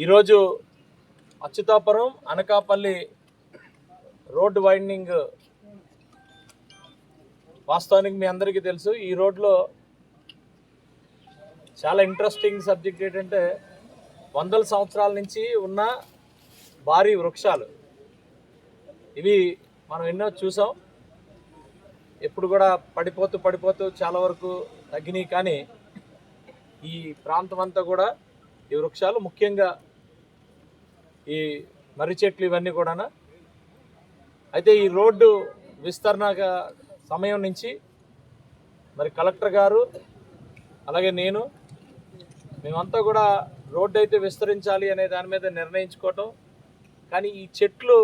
ఈరోజు Atchutapuram Anakapalli road winding వాస్తవానికి మీ అందరికీ తెలుసు ఈ రోడ్లో చాలా ఇంట్రెస్టింగ్ సబ్జెక్ట్ ఏంటంటే వందల సంవత్సరాల నుంచి ఉన్న భారీ వృక్షాలు. ఇవి మనం ఎన్నో చూసాం. ఎప్పుడు కూడా పడిపోతూ పడిపోతూ చాలా వరకు తగ్గినాయి. కానీ ఈ ప్రాంతం అంతా కూడా ఈ వృక్షాలు ముఖ్యంగా ఈ మర్రి చెట్లు ఇవన్నీ కూడా అయితే ఈ రోడ్డు విస్తరణ సమయం నుంచి మరి కలెక్టర్ గారు అలాగే నేను మేమంతా కూడా రోడ్డు అయితే విస్తరించాలి అనే దాని మీద నిర్ణయించుకోవటం. కానీ ఈ చెట్లు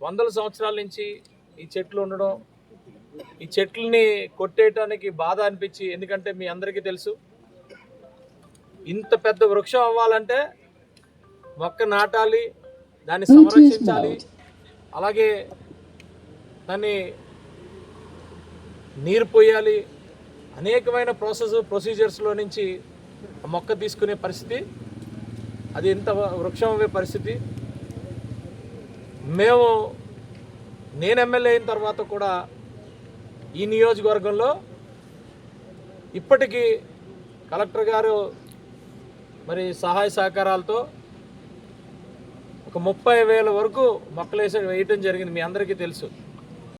వందల సంవత్సరాల నుంచి ఈ చెట్లు ఉండడం ఈ చెట్లని కొట్టేయటానికి బాధ అనిపించి ఎందుకంటే మీ అందరికీ తెలుసు ఇంత పెద్ద వృక్షం అవ్వాలంటే మొక్క నాటాలి దాన్ని సంరక్షించాలి అలాగే దాన్ని నీరు పోయాలి. అనేకమైన ప్రాసెస్ ప్రొసీజర్స్లో నుంచి మొక్క తీసుకునే పరిస్థితి అది ఇంత వృక్షం అవ్వే పరిస్థితి. మేము నేను ఎమ్మెల్యే అయిన తర్వాత కూడా ఈ నియోజకవర్గంలో ఇప్పటికీ కలెక్టర్ గారు మరి సహాయ సహకారాలతో ఒక ముప్పై వేల వరకు మొక్కలు వేసే వేయటం జరిగింది మీ అందరికీ తెలుసు.